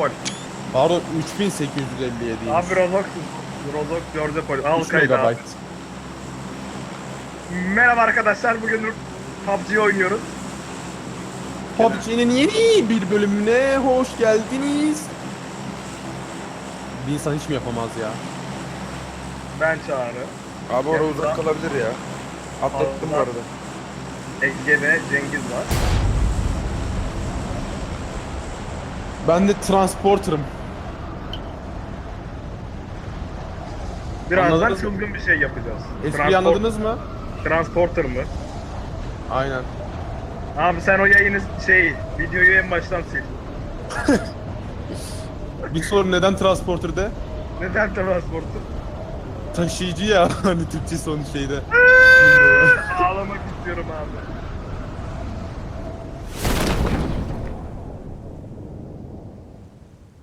Pol. Pardon 3857. Abi Rozok. Rozok George Pol. Al 3 kaydı abi. megabayt. Merhaba arkadaşlar bugün PUBG oynuyoruz. PUBG'nin yeni bir bölümüne hoş geldiniz. Bir insan hiç mi yapamaz ya? Ben Çağrı. Abi orada uzak kalabilir ya. Atlattım bu arada. Ege ve Cengiz var. Ben de transporter'ım. Birazdan Anladınız mı? çılgın bir şey yapacağız. Espriyi anladınız mı? Transporter mı? Aynen. Abi sen o yayını şey videoyu en baştan sil. Bir soru neden transporter de? Neden transporter? Taşıyıcı ya hani Türkçe son şeyde. Ağlamak istiyorum abi.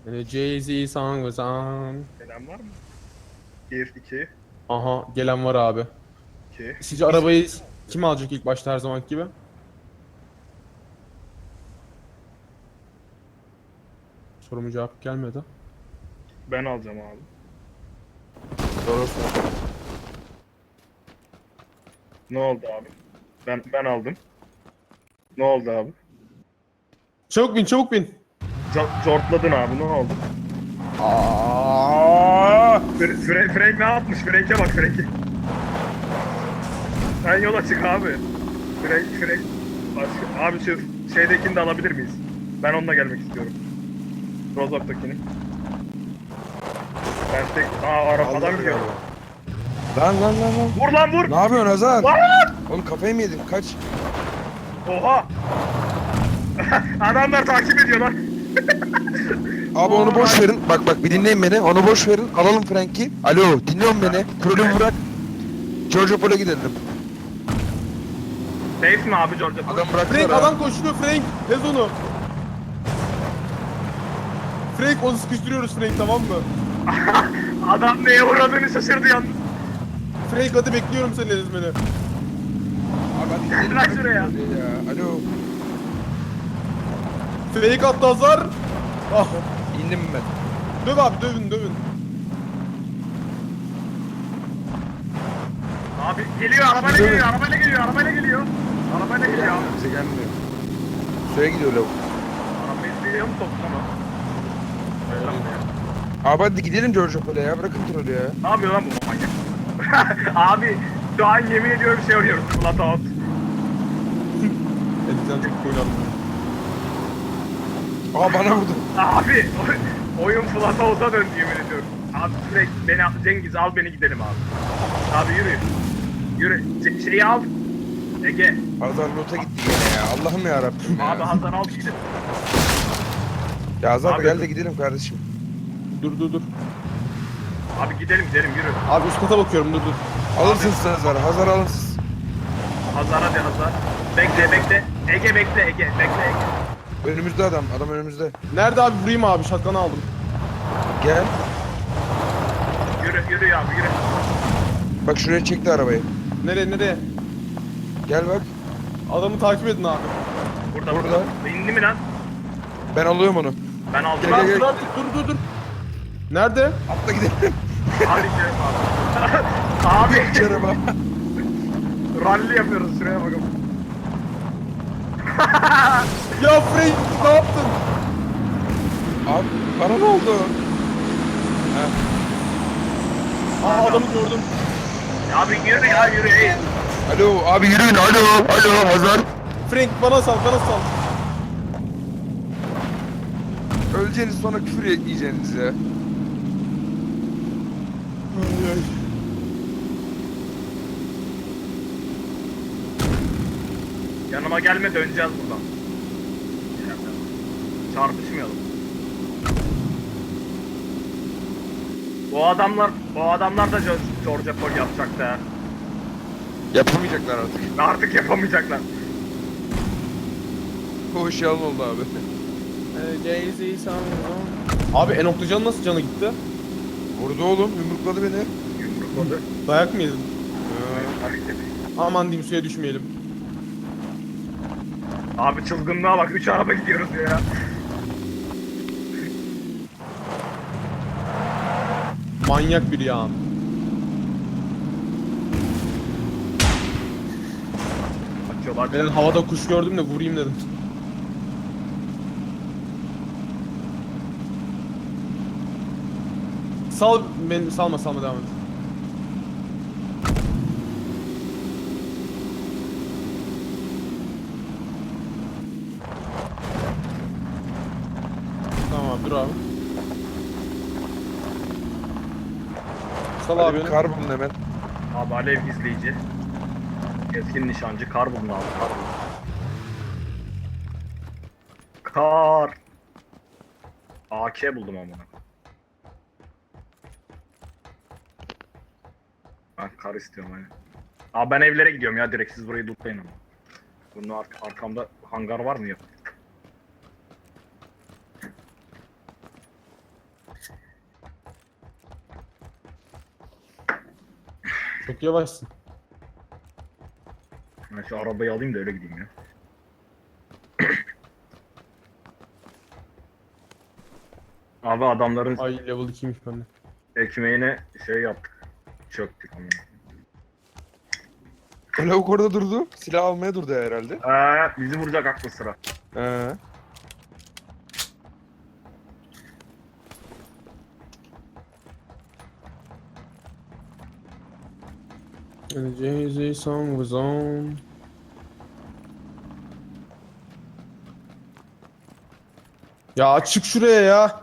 Yani Jay-Z song was on. Gelen var mı? 1, 2, Aha gelen var abi. 2. Sizce arabayı kim alacak ilk başta her zamanki gibi? Soruma cevap gelmedi. Ben alacağım abi. Doğrusu. Ne oldu abi? Ben ben aldım. Ne oldu abi? Çabuk bin çabuk bin. Cortladın abi ne oldu? Aa! Fre Fre Frank ne yapmış? Frank'e bak Frank'e. Sen yola çık abi. Frank Frank. Başka, abi şu şeydekini de alabilir miyiz? Ben onunla gelmek istiyorum. Rozok'takini. Ben tek... Aa araba adam gidiyor. Lan lan lan lan. Vur lan vur! Ne yapıyorsun Hazar? Lan! Oğlum kafayı mı yedin? Kaç. Oha! Adamlar takip ediyor lan. Abi onu boş verin. Bak bak bir dinleyin beni. Onu boş verin. Alalım Frank'i. Alo dinliyor musun beni? Trolü bırak. Giorgio Pol'a gidelim. Safe mi abi George? Adam bıraktılar Frank ha. adam koşuyor Frank. Ez onu. Frank onu sıkıştırıyoruz Frank tamam mı? Adam neye uğradığını şaşırdı yalnız. Frank hadi bekliyorum seni ezmeni. Abi hadi gidelim. Bırak şuraya. Ya. Alo. Frank attı Hazar. Ah. İndim ben. Döv abi dövün dövün. Abi geliyor arabayla geliyor arabayla geliyor arabayla geliyor. Arabayla geliyor abi. Bize gelmiyor. Süre gidiyor lavuk. Arabayı izliyor mu toplama? Abi hadi gidelim Giorgio Pol'a ya. Bırakın trolü ya. Ne yapıyor lan bu manyak? abi şu an yemin ediyorum şey arıyoruz. Flat out. Elimden çok oynarım. Aa bana vurdu. Abi oyun flat out'a döndü yemin ediyorum. Abi sürekli beni Cengiz al beni gidelim abi. Abi yürü. Yürü. Ce- şeyi al. Ege. Hazar loot'a gitti yine ya. Allah'ım ya Rabbim Abi ya. Hasan al gidelim. Ya Hazar Abi- gel de gidelim kardeşim. Dur dur dur. Abi gidelim gidelim yürü. Abi üst kata bakıyorum dur dur. Alınsın siz Hazar. Hazar alınsız. Hazar hadi Hazar. Bekle bekle. Ege bekle Ege. Bekle Ege. Önümüzde adam. Adam önümüzde. Nerede abi vurayım abi şatkanı aldım. Gel. Yürü yürü abi yürü. Bak şuraya çekti arabayı. Nereye nereye? Gel bak. Adamı takip edin abi. Burada Burada. burada. İndi mi lan? Ben alıyorum onu. Ben aldım. Gel, Lan gel, dur gel. hadi, dur dur dur. Nerede? Atla gidelim. Abi gidelim abi. abi Geç araba. rally yapıyoruz şuraya bakın. Ya Frank ne yaptın? Abi bana ne oldu? Aa adamı gördüm. Abi yürü ya yürü. Ey. Alo abi yürüyün. Alo. Alo Hazar. Frank bana sal bana sal. Öleceğiniz sonra küfür yiyeceğiniz ya. Ay, ay. Yanıma gelme döneceğiz buradan. Çarpışmayalım. Bu adamlar, bu adamlar da Georgia Pol yapacak da. Yapamayacaklar artık. Artık yapamayacaklar. Bu iş yalan oldu abi. Ee, Jay-Z song was on. Abi Enoklucan'ın nasıl canı gitti? Vurdu oğlum. Yumrukladı beni. Yumrukladı. Dayak mı yedin? Hareket. Aman diyeyim suya düşmeyelim. Abi çılgınlığa bak 3 araba gidiyoruz ya. Manyak bir ya. Açıyorlar. Ben havada kuş gördüm de vurayım dedim. Sal beni salma salma devam et. Sal abi. Abi kar bulun hemen. Abi alev izleyici. Keskin nişancı kar bulun abi kar bulun. Kar. AK buldum amına. Ben kar istiyorum hani. Abi ben evlere gidiyorum ya direkt siz burayı lootlayın ama. Bunun ar- arkamda hangar var mı yok? Çok yavaşsın. Ben şu arabayı alayım da öyle gideyim ya. Abi adamların Ay level 2'ymiş bende. ekmeğine şey yaptık. Çöktük amına. O lavuk orada durdu. Silah almaya durdu herhalde. Ee, bizi vuracak aklı sıra. Ee. And the Jay-Z song was on. Ya çık şuraya ya.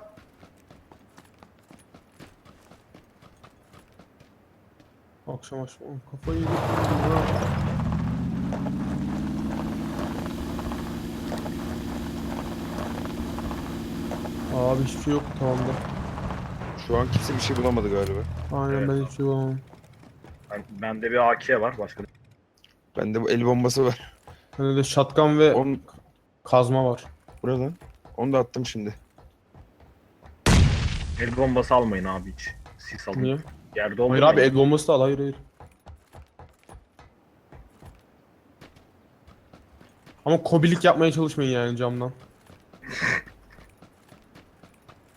Akşam akşam kafayı yedik. Abi hiçbir şey yok tamam da. Şu an kimse bir şey bulamadı galiba. Aynen Evet. ben hiçbir şey bulamam. Ben, bende bir AK var başka. Bende bu el bombası var. Bende de shotgun ve Onu kazma var. burada. Onu da attım şimdi. El bombası almayın abi hiç. Sis alın. Niye? Yerde Hayır olmayın. abi el bombası da al hayır hayır. Ama kobilik yapmaya çalışmayın yani camdan.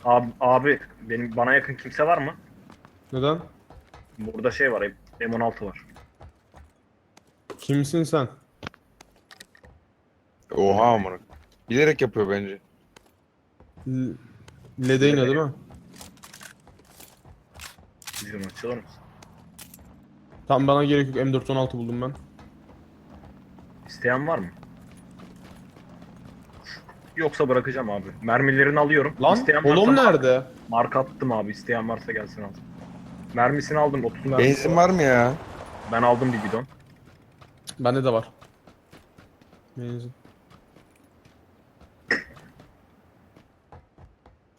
Abi, abi benim bana yakın kimse var mı? Neden? Burada şey var. M16 var. Kimsin sen? Oha amına. Bilerek yapıyor bence. L- Ledeyna değil mi? Bizim açılır mısın? Tamam bana gerek yok M416 buldum ben. İsteyen var mı? Yoksa bırakacağım abi. Mermilerini alıyorum. Lan İsteyen kolum varsa nerede? Marka attım abi. İsteyen varsa gelsin al. Mermisini aldım. 30 mermi. Benzin var mı ya? Ben aldım bir bidon. Bende de var. Benzin.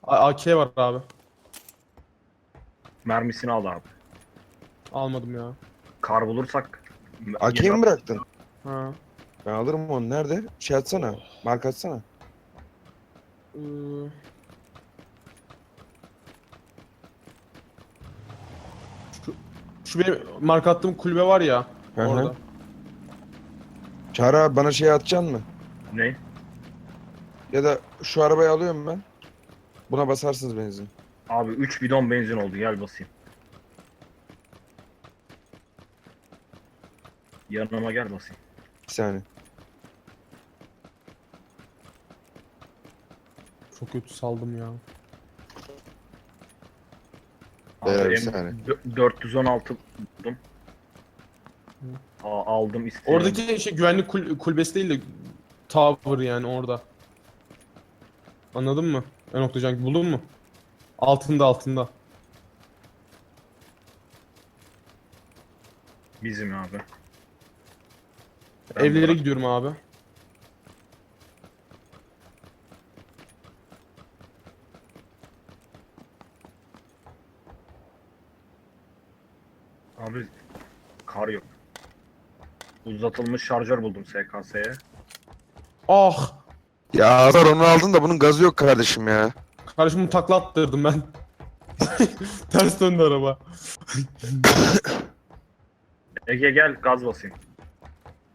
A- AK var abi. Mermisini al abi. Almadım ya. Kar bulursak... AK'yi mi bıraktın? Ha. Ben alırım onu. Nerede? Şey atsana. Marka atsana. Ee, şu benim marka attığım kulübe var ya. Hı hı. orada. Çağrı abi bana şey atacaksın mı? Ne? Ya da şu arabayı alıyorum ben. Buna basarsınız benzin. Abi 3 bidon benzin oldu. Gel basayım. Yanıma gel basayım. Bir saniye. Çok kötü saldım ya. Beyler, Abi, bir em- saniye. dö- 416 buldum. Aa, aldım istedim. Oradaki şey güvenlik kul- kulübesi değil de tower yani orada. Anladın mı? En Oktacan buldun mu? Altında altında. Bizim abi. Ben Evlere bırak- gidiyorum abi. Abi kar yok. Uzatılmış şarjör buldum SKS'ye. Ah! Ya Azar onu aldın da bunun gazı yok kardeşim ya. Kardeşim bunu takla attırdım ben. Ters döndü araba. Ege gel gaz basayım.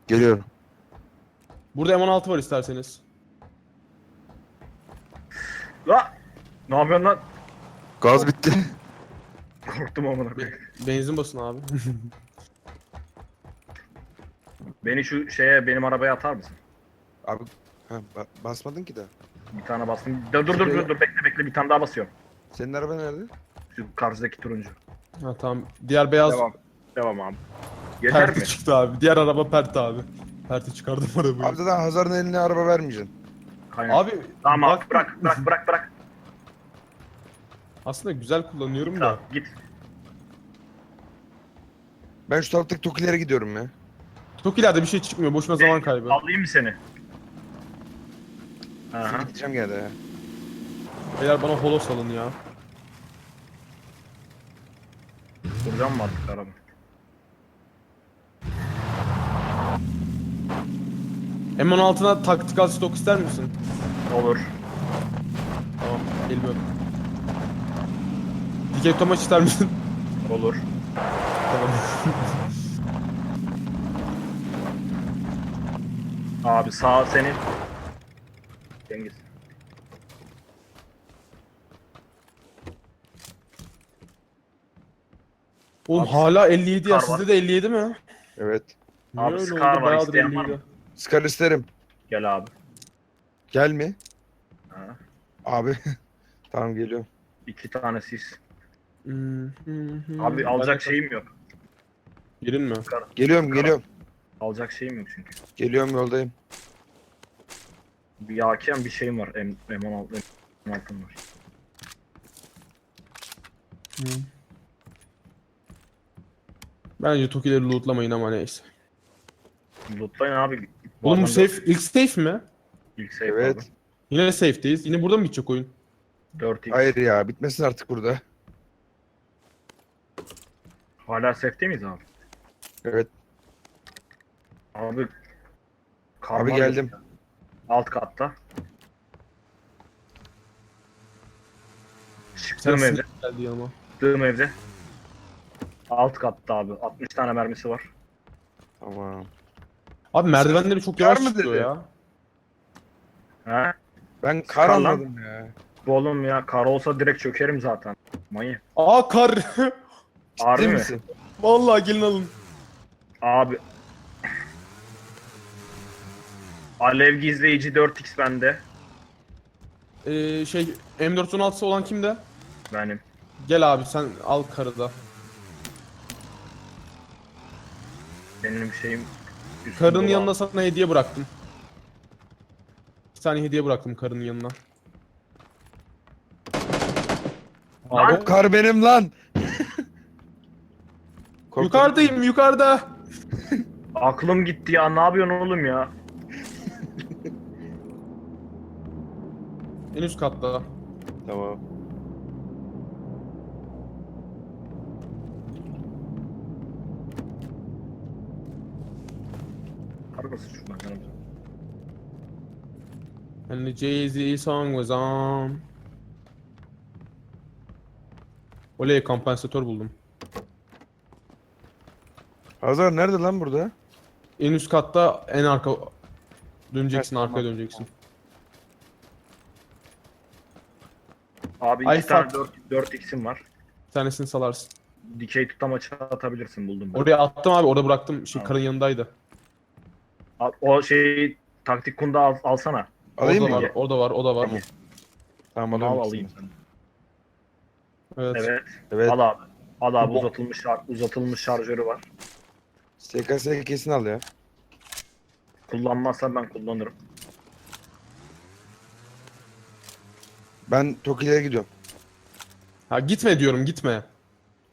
Geliyorum. Burada M16 var isterseniz. La! Ne yapıyorsun lan? Gaz bitti. Korktum amına koyayım. Benzin basın abi. Beni şu şeye benim arabaya atar mısın? Abi ha, ba- basmadın ki de. Bir tane bastım. Dur dur dur dur, dur bekle bekle bir tane daha basıyorum. Senin araba nerede? Şu karşıdaki turuncu. ha tamam. Diğer beyaz Devam. Devam abi. Yeter perti mi? çıktı abi. Diğer araba perti abi. Perti çıkardım arabayı. Abi zaten Hazar'ın eline araba vermeyeceksin. Kaynak. Abi Tamam bak- abi bırak bırak bırak bırak. aslında güzel kullanıyorum da. Tamam git. Ben şu taraftaki Tokilere gidiyorum ya. Çok ileride bir şey çıkmıyor. Boşuna zaman kaybı. Alayım mı seni? Aha. Gideceğim gene de ya. Beyler bana holo salın ya. Duracağım mı artık araba? M16'na taktikal stok ister misin? Olur. Tamam. Geliyorum. Dikey tomaç ister misin? Olur. Tamam. Abi sağ senin. Cengiz. Oğlum Abi, hala 57 ya. kar var. Sizde de 57 mi? Evet. Niye Abi, öyle Scar oldu? var, Bayağıdır isteyen var 57. Scar isterim. Gel abi. Gel mi? Ha. Abi. tamam geliyorum. İki tane sis. Hmm, hmm, hmm. Abi alacak şeyim yok. Mi? Geliyorum geliyorum. Alacak şeyim yok çünkü. Geliyorum yoldayım. Bir hakem bir şeyim var. M M16 M16'm var. Hmm. Bence Toki'leri lootlamayın ama neyse. Lootlayın abi. Oğlum bu safe, ilk safe mi? İlk safe Evet. abi. Yine safe'deyiz. Yine burada mı bitecek oyun? 4x. Hayır ya bitmesin artık burada. Hala safe miyiz abi? Evet. Abi. kar Abi geldim. ya. Alt katta. Çıktığım evde. sinir geldi yanıma. Çıktığım evde. Alt katta abi. 60 tane mermisi var. Tamam. Abi merdivenleri çok Kar yavaş mı çıkıyor dedi? ya. He? Ben kar Scar lan. anladım ya. Bu Oğlum ya kar olsa direkt çökerim zaten. Manyak. Aa kar. Harbi Değil mi? misin? Vallahi gelin alın. Abi. Alev gizleyici 4x bende. Ee, şey M416'sı olan kimde? Benim. Gel abi sen al karı da. Benim şeyim. üstümde Karının var. yanına sana hediye bıraktım. Bir tane hediye bıraktım karının yanına. Lan! Abi, O kar benim lan. Yukarıdayım yukarıda. Aklım gitti ya. Ne yapıyorsun oğlum ya? En üst katta. Tamam. Arkası şuradan canım. And the Jay-Z song was on. Oley kompansatör buldum. Hazar nerede lan burada? En üst katta en arka döneceksin Evet, arkaya tamam. döneceksin. Abi Ay, iki tane fuck. 4, 4x'im var. Bir tanesini salarsın. Dikey tutamaçı atabilirsin buldum ben. Oraya attım abi orada bıraktım. Şey Tamam. karın yanındaydı. Al- O şey taktik kunda al, alsana. Alayım o da mı? var, o da var, o da var. Tamam. Tamam al alıyorum. alayım. Evet. Evet. Evet. Al abi. Al abi Bu- uzatılmış şar- uzatılmış şarjörü var. SKS kesin al ya. Kullanmazsan ben kullanırım. Ben Tokilere gidiyorum. Ha gitme diyorum gitme.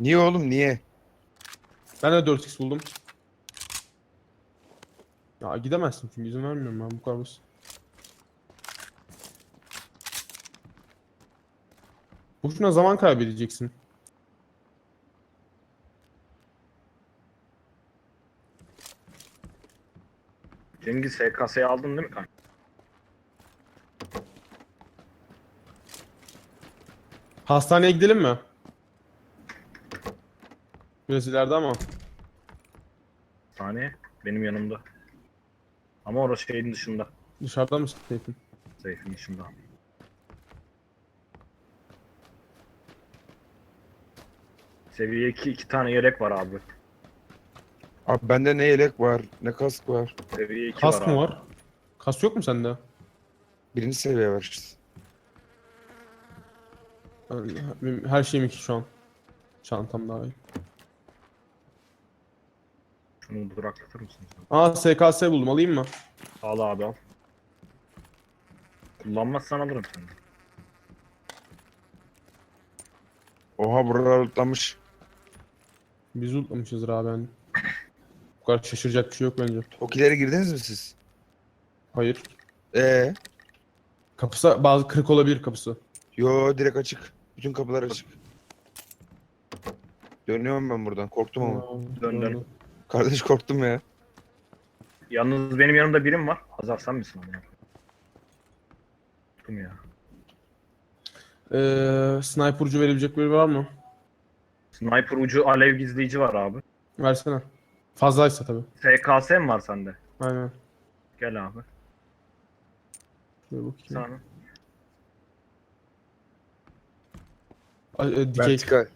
Niye oğlum niye? Ben de 4x buldum. Ya gidemezsin çünkü izin vermiyorum ben bu kadar basit. Boşuna zaman kaybedeceksin. Cengiz SKS'yi aldın değil mi kanka? Hastaneye gidelim mi? Biraz ileride ama. Saniye. Benim yanımda. Ama orası şeyin dışında. Dışarıda mısın Seyfin? Seyfin dışında. Seviye 2 iki tane yelek var abi. Abi bende ne yelek var, ne kask var. Seviye 2 Kask var mı abi. var? Kask yok mu sende? Birinci seviye var işte. Ben- Benim her şeyim iki şu an. Çantam daha iyi. Şunu duraklatır mısın sen? Aa SKS buldum alayım mı? Al abi al. Kullanmazsan alırım seni. Oha buralar lootlanmış. Biz unutmamışızdır abi. Kadar şaşıracak bir şey yok bence. Tokilere girdiniz mi siz? Hayır. Ee, Kapısı bazı kırık olabilir kapısı. yo direkt açık. Bütün kapılar açık. Dönüyorum ben buradan. Korktum ama. Aa, Dön, dön. doğru. Kardeş korktum ya. Yalnız benim yanımda birim var. Hazar sen misin ama? Tuttum ya. Ee, sniper ucu verebilecek biri var mı? Sniper ucu alev gizleyici var abi. Versene. Fazlaysa tabii. SKS mi var sende? Aynen. Gel abi. Şöyle bakayım. Sana. Ay, e, dikey. Vertikal.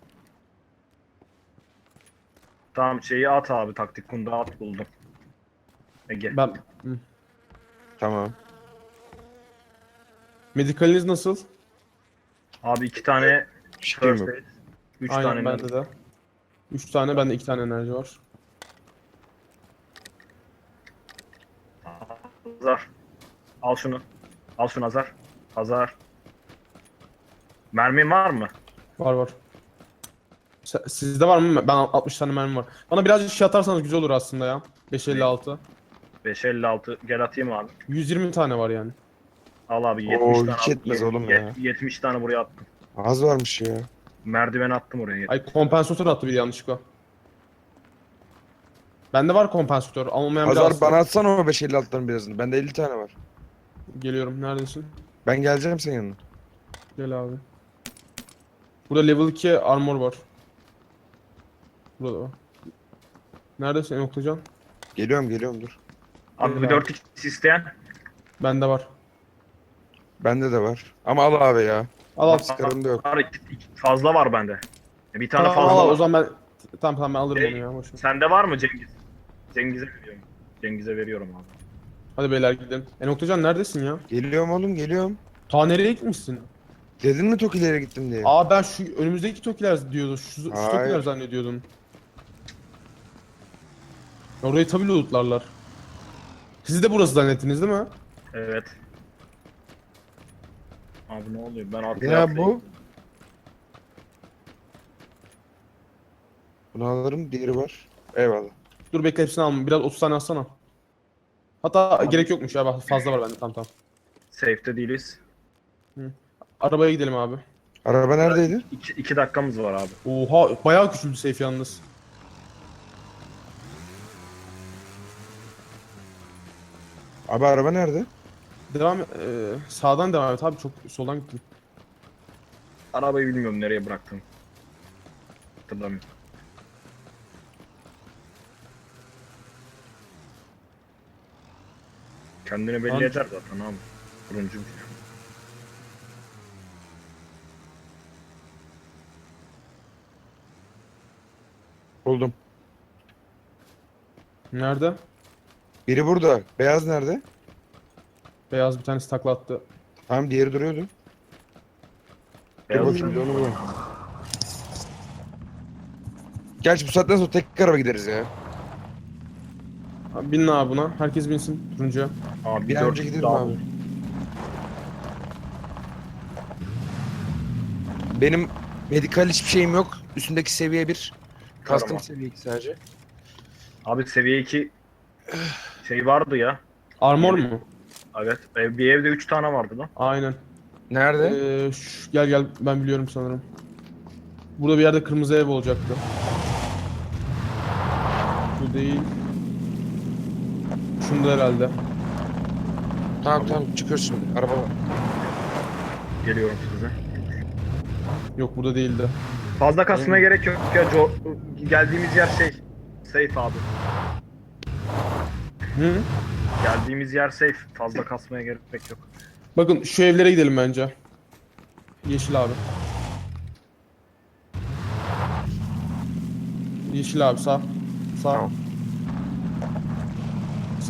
Tamam şeyi at abi taktik kunda at buldum. Ege. Ben... Hı. Tamam. Medikaliniz nasıl? Abi iki tane first yok. aid. Üç Aynen tane bende de. 3 tane bende 2 tane enerji var. Hazar. Al şunu. Al şunu Hazar. Hazar. Mermin var mı? Var var. Se- Sizde var mı? Ben 60 tane mermi var. Bana birazcık şey atarsanız güzel olur aslında ya. 556. 556 gel atayım abi. 120 tane var yani. Al abi 70 Oo, tane. hiç al. yetmez Ye- oğlum ya. 70 tane buraya attım. Az varmış ya. Merdiven attım oraya. Ay kompansatör attı bir yanlışlıkla. Bende var kompansatör. Almayan Hazar biraz. bana atsana o 556'ların birazını. Bende 50 tane var. Geliyorum. Neredesin? Ben geleceğim senin yanına. Gel abi. Burada level 2 armor var. Burada var. Neredesin Enoktacan? Geliyorum geliyorum dur. Abi bir Eyvah. 4 x isteyen. Bende var. Bende de var. Ama al abi ya. Al al. Sıkarım da yok. Var, iki- iki- fazla var bende. Bir tane Tamam, fazla al, var. O zaman ben tamam tamam ben alırım Ey, onu ya. boş ver. Sende var mı Cengiz? Cengiz'e veriyorum. Cengiz'e veriyorum abi. Hadi beyler gidelim. Enoktacan neredesin ya? Geliyorum oğlum geliyorum. Ta nereye gitmişsin? Dedin mi Tokilere gittim diye. Aa ben şu önümüzdeki tokiler diyordum. Şu, şu Hayır. tokiler zannediyordum. Orayı tabii lootlarlar. Siz de burası zannettiniz değil mi? Evet. Abi ne oluyor? Ben atla Ya bu. Bunu alırım diğeri var. Eyvallah. Dur bekle hepsini alma. Biraz 30 tane alsana. Hatta gerek yokmuş ya bak fazla var bende tamam tamam. Safe'de değiliz. Arabaya gidelim abi. Araba neredeydi? 2 dakikamız var abi. Oha bayağı küçüldü safe yalnız. Abi araba nerede? Devam e, sağdan devam et abi çok soldan gittin. Arabayı bilmiyorum nereye bıraktım. Hatırlamıyorum. Kendini belli Abi- eder zaten abi. Turuncu. Buldum. Nerede? Biri burada. Beyaz nerede? Beyaz bir tanesi takla attı. Tamam diğeri duruyordu. Dur Beyaz bakayım bir onu bulalım. Gerçi bu saatten sonra tek araba gideriz ya. Abi binin abi buna. Herkes binsin turuncuya. Abi Bir an önce gidelim abi. Benim medikal hiçbir şeyim yok. Üstündeki seviye 1. Custom Tamam. seviye 2 sadece. Abi seviye 2 şey vardı ya. Armor mu? Evet. Ev, bir evde 3 tane vardı lan. Aynen. Nerede? Ee, şu- gel gel ben biliyorum sanırım. Burada bir yerde kırmızı ev olacaktı. Bu değil. Şunda herhalde. Tamam tamam çıkıyoruz şimdi. Araba var. Geliyorum size. Yok burada değildi. Fazla kasmaya gerek yok ya. Geldiğimiz yer şey. Safe abi. Hı? Geldiğimiz yer safe. Fazla kasmaya gerek yok. Bakın şu evlere gidelim bence. Yeşil abi. Yeşil abi sağ. Sağ. Tamam.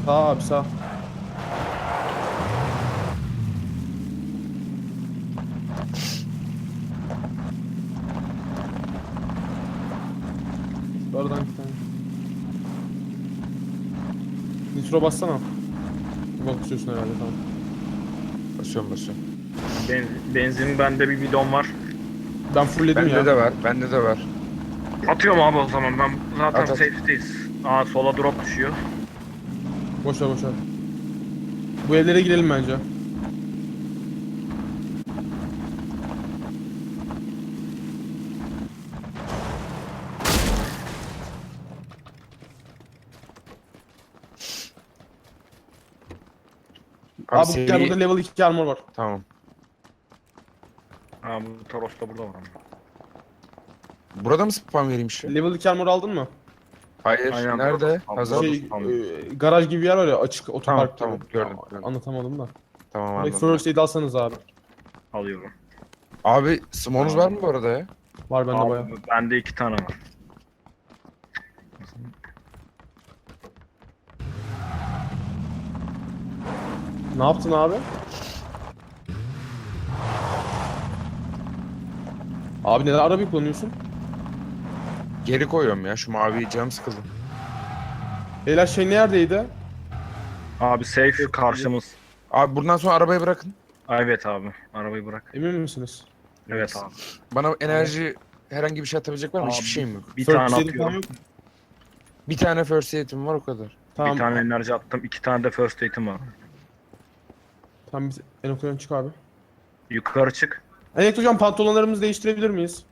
Sağ abi sağ. Oradan bir tane. Nitro bassana. Bakıyorsun herhalde tamam. Basıyorum basıyorum. Benzin, benzin bende bir bidon var. Ben fullledim Bende ya. de var. Bende de var. Atıyorum abi o zaman ben zaten At, at. safe'deyiz. Aa sola drop düşüyor. Boşver boşver. Bu evlere girelim bence. Abi, Abi, gel burada level 2 armor var. Tamam. Ha bu da burada var ama. Burada mı spam vereyim şu? Level 2 armor aldın mı? Hayır. Aynen, Nerede? tamam. Hazır. Şey, tamam. e, garaj gibi bir yer var ya açık otopark tamam, gibi. gördüm, gördüm. Anlatamadım da. Tamam Direkt anladım. first aid alsanız abi. Alıyorum. Abi smonuz var mı bu arada ya? Var bende Abi, bayağı. bende iki tane var. Ne yaptın abi? Abi neden arabayı kullanıyorsun? Geri koyuyorum ya şu mavi cam sıkıldı. Beyler şey neredeydi? Abi safe karşımız. Abi buradan sonra arabayı bırakın. Evet abi. Arabayı bırak. Emin misiniz? Evet abi. Bana enerji herhangi bir şey atabilecek var mı? Abi, Hiçbir şeyim yok. Bir First tane aid falan atıyorum. yok mu? Bir tane first aid'im var o kadar. Tamam. Bir tane enerji attım. iki tane de first aid'im var. Tamam biz Enok'tan çık abi. Yukarı çık. Enek hocam pantolonlarımızı değiştirebilir miyiz?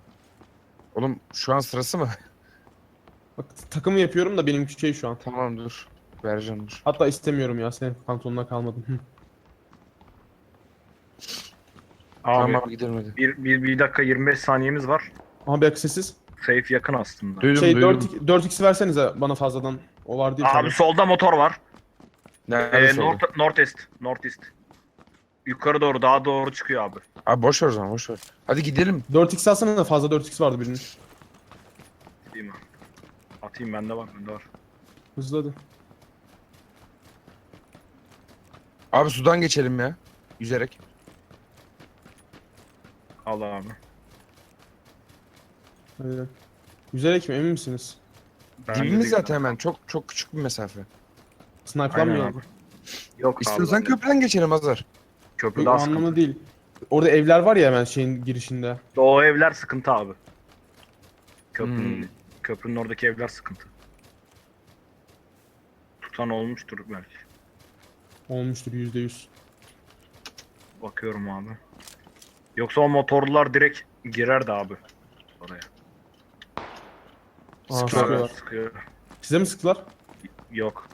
Oğlum şu an sırası mı? Bak takımı yapıyorum da benimki şey şu an. tamam dur. Vereceğim dur. Hatta istemiyorum ya senin pantolonuna kalmadım. Hı. Abi Tamam gidelim hadi. bir, bir, bir dakika 25 saniyemiz var. Ama bir dakika sessiz. Safe yakın aslında. Duydum Şey duydum. 4 4x versenize bana fazladan. O var değil. Abi solda motor var. Nerede Ee, solda? north, northeast. Northeast. Yukarı doğru daha doğru çıkıyor abi. Abi boş ver o zaman boş ver. Hadi gidelim. 4x alsana da fazla 4x vardı birinin. Değil mi? Atayım bende var bende var. Hızlı hadi. Abi sudan geçelim ya. Yüzerek. Al abi. Hadi. Yüzerek mi emin misiniz? Bende Dibimiz de- zaten hemen. Çok çok küçük bir mesafe. Aynen Snipe'lanmayalım. abi. Yok İstiyorsan abi. köprüden geçelim Hazar. Köprü Yok sıkıntı. anlamda değil. Orada evler var ya hemen şeyin girişinde. O evler sıkıntı abi. Köprünün, Hmm. köprünün oradaki evler sıkıntı. Tutan olmuştur belki. Olmuştur yüzde yüz. Bakıyorum abi. Yoksa o motorlular direkt girerdi abi. Oraya. Aa, Sıkıyorlar. sıkıyorlar. Sıkıyor. Size mi sıktılar? Yok.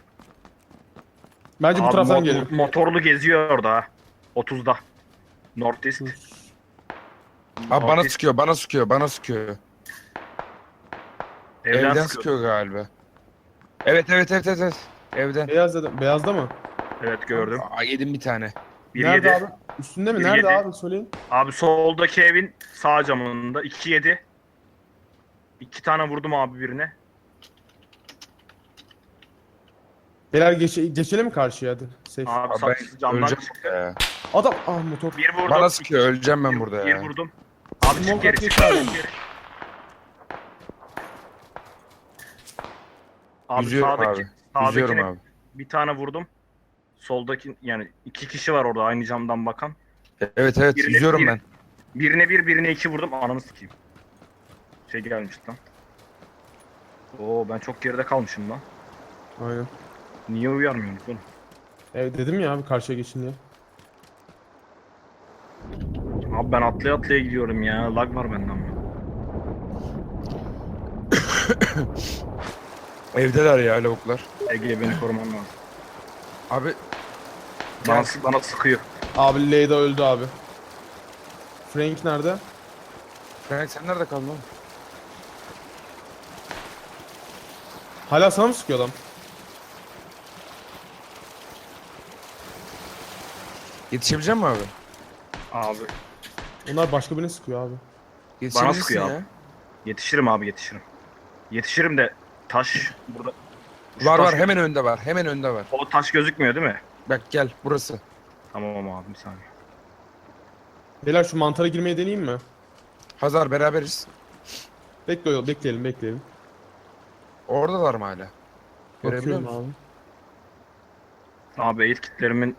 Bence bu Abi taraftan motor- gelin. Motorlu geziyor orada ha. 30'da. Northeast. Abi bana Northeast. sıkıyor, bana sıkıyor, bana sıkıyor. Evden, Evden, sıkıyor. sıkıyor galiba. Evet evet evet evet. evet. Evden. Beyaz dedim. Beyazda mı? Evet gördüm. Aa, yedim bir tane. Bir Nerede yedi. abi? Üstünde mi? Bir Nerede yedi. abi? Söyleyin. Abi soldaki evin sağ camında 2 7. İki tane vurdum abi birine. Beyler geçe geçelim mi karşıya hadi? Safe. Abi, Abi ben camdan öleceğim çıktı. ya. Adam ah motor. Bir vurdum. Bana sıkıyor, öleceğim ben burada bir ya. vurdum. Abi çık Smoke geri çık abi. geri. Abi Yüzüyorum sağdaki, abi. Yüzüyorum sağdakine abi. bir tane vurdum. Soldaki yani iki kişi var orada aynı camdan bakan. Evet evet, Birine- yüzüyorum bir- ben. Birine bir birine iki vurdum ananı sikeyim. Şey gelmiş lan. Oo ben çok geride kalmışım lan. Aynen. Niye uyarmıyorsunuz oğlum? Evet dedim ya abi karşıya geçin diye. Abi ben atlaya atlaya gidiyorum ya. Lag var benden mi? Evdeler ya lavuklar. Ege beni koruman lazım. Abi Bana, Gel. bana sıkıyor. Abi Leyda öldü abi. Frank nerede? Frank sen nerede kaldın oğlum? Hala sana mı sıkıyor adam? Yetişebilecek misin abi? Abi Onlar başka birine sıkıyor abi. Yetişebilirsin sıkıyor ya. abi. yetişirim abi yetişirim. Yetişirim de taş burada. Şu Var taş- var hemen önde var. Hemen önde var. O taş gözükmüyor değil mi? Bak gel burası. Tamam abi bir saniye. Beyler şu mantara girmeyi deneyeyim mi? Hazar beraberiz. Bekliyor, bekleyelim, bekleyelim. Oradalar mı hala? Görebiliyor Bakıyorum musun? abi. Abi aid kitlerimin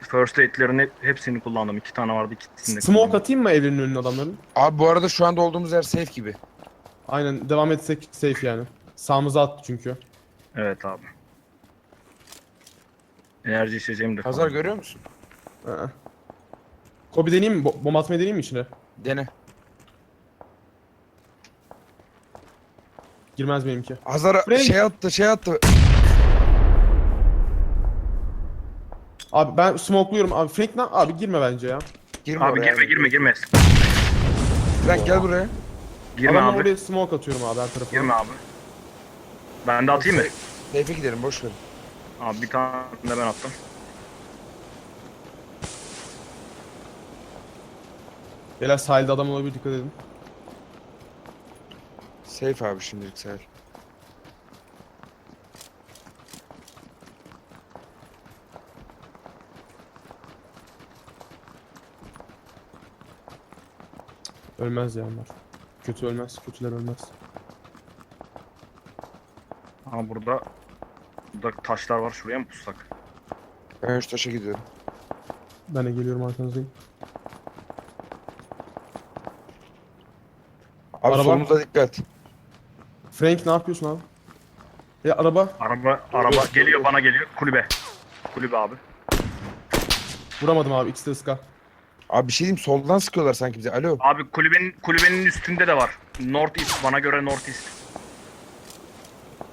first aid'lerini hepsini kullandım. İki tane vardı ikisini de Smoke kullandım. atayım mı evrenin önüne adamların? Abi bu arada şu anda olduğumuz yer safe gibi. Aynen devam etsek safe yani. Sağımıza attı çünkü. Evet abi. Enerji içeceğim de. Hazar görüyor musun? Ee. Kobi deneyeyim mi? Bo- bomba atmayı deneyeyim mi içine? Dene. Girmez benimki. Hazar Frank. şey attı şey attı. Abi ben smokluyorum abi. Frank ne? Abi girme bence ya. Girme Abi oraya. girme girme girme. Frank gel buraya. Girme Adamın abi. oraya smoke atıyorum abi her tarafına. Girme abi. Ben de atayım mı? Safe'e gidelim boş ver. Abi bir tane de ben attım. Beyler sahilde adam olabilir dikkat edin. Safe abi şimdilik sahil. Ölmez ya onlar. Kötü ölmez. Kötüler ölmez. Ama burada burada taşlar var. Şuraya mı pussak? Ben şu taşa gidiyorum. Ben de geliyorum arkanızdayım. Abi Araba- solumuza dikkat. Frank ne yapıyorsun abi? Ya araba. Araba araba geliyor bana geliyor. Kulübe. Kulübe abi. Vuramadım abi. İkisi de ıska. Abi bir şey diyeyim soldan sıkıyorlar sanki bize. Alo. Abi kulübenin kulübenin üstünde de var. North East bana göre North East.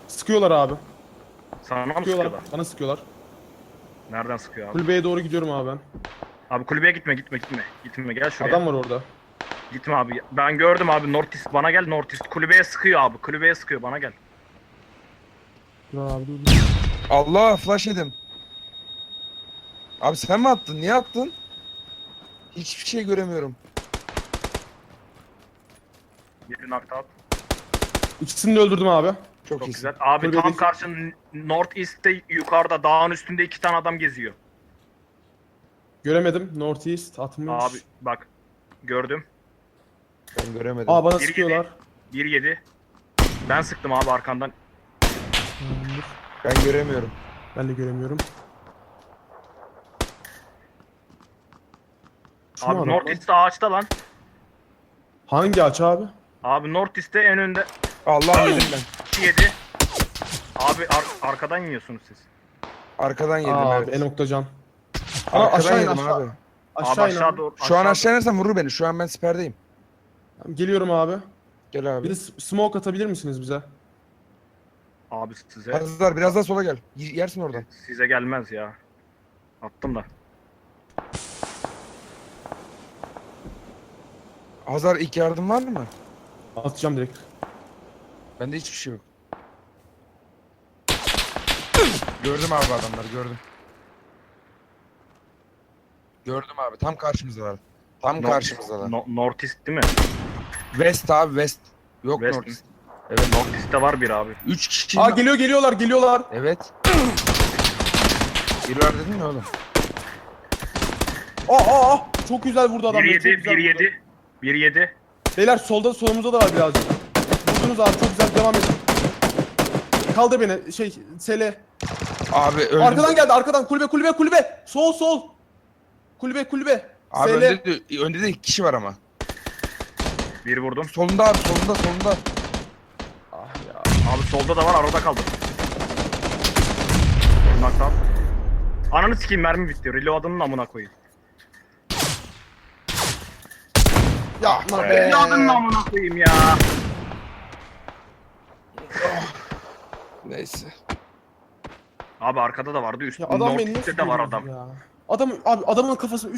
Sıkıyorlar abi. Sana mı Sıkıyorlar. sıkıyorlar? Bana sıkıyorlar. Nereden sıkıyor abi? Kulübeye doğru gidiyorum abi ben. Abi kulübeye gitme gitme gitme. Gitme gel şuraya. Adam var orada. Gitme abi. Ben gördüm abi North East bana gel North East. Kulübeye sıkıyor abi. Kulübeye sıkıyor bana gel. Dur abi dur. dur. Allah flash yedim. Abi sen mi attın? Niye attın? Hiçbir şey göremiyorum. Bir out. İkisini de öldürdüm abi. Çok, Çok iyisin. güzel. Abi Kulübede- tam karşın North East'te yukarıda dağın üstünde iki tane adam geziyor. Göremedim. Northeast 60. Abi bak gördüm. Ben göremedim. Aa bana Biri sıkıyorlar. 1-7. Ben sıktım abi arkandan. Ben göremiyorum. Ben de göremiyorum. Şu Abi an- North East'te ağaçta lan. Hangi aç abi? Abi North East'te en önde Allah yedim ben. 2-7. Abi ar- arkadan yiyorsunuz siz. Arkadan yedim Aa, evet. abi en noktacan. Ama Arkadan aşağı in yedim aşağı. abi. Aşağı, abi in aşağı abi. doğru. Şu an aşağı inersen vurur beni. Şu an ben siperdeyim. Tamam, Geliyorum abi. Gel abi. Bir de s- smoke atabilir misiniz bize? Abi size Hazar biraz daha sola gel. Y- Yersin oradan. size gelmez ya. Attım da. Hazar ilk yardım var mı? Atacağım direkt. Bende hiçbir şey yok. Gördüm abi adamları gördüm. Gördüm abi tam karşımızdalar. Tam North- karşımızdalar. No- North East değil mi? West abi West. Yok West North mi? East. Evet North East'te var bir abi. 3 kişi. Aa geliyor geliyorlar geliyorlar. Evet. Var dedin mi oğlum? Aa aa aa. Çok güzel vurdu adam. beni, 1-7, çok güzel vurdu. 1-7. 1-7. Beyler solda solumuzda da var birazcık. Vurdunuz abi çok güzel devam edin. Kaldır beni şey Sele. Abi öldüm. Arkadan geldi arkadan kulübe kulübe kulübe. Sol sol. Kulübe kulübe. Abi Sele. önde de, önde de iki kişi var ama. Bir vurdum. Solunda abi solunda solunda. Ah ya. Abi solda da var arada kaldım. Out. Ananı sikeyim mermi bitti. Reload'ının amına koyayım. Yapma be. Reload'ının amına koyayım ya. Neyse. Abi arkada da vardı üst. Ya adam beni de var adam. Ya. Adam abi adamın kafasını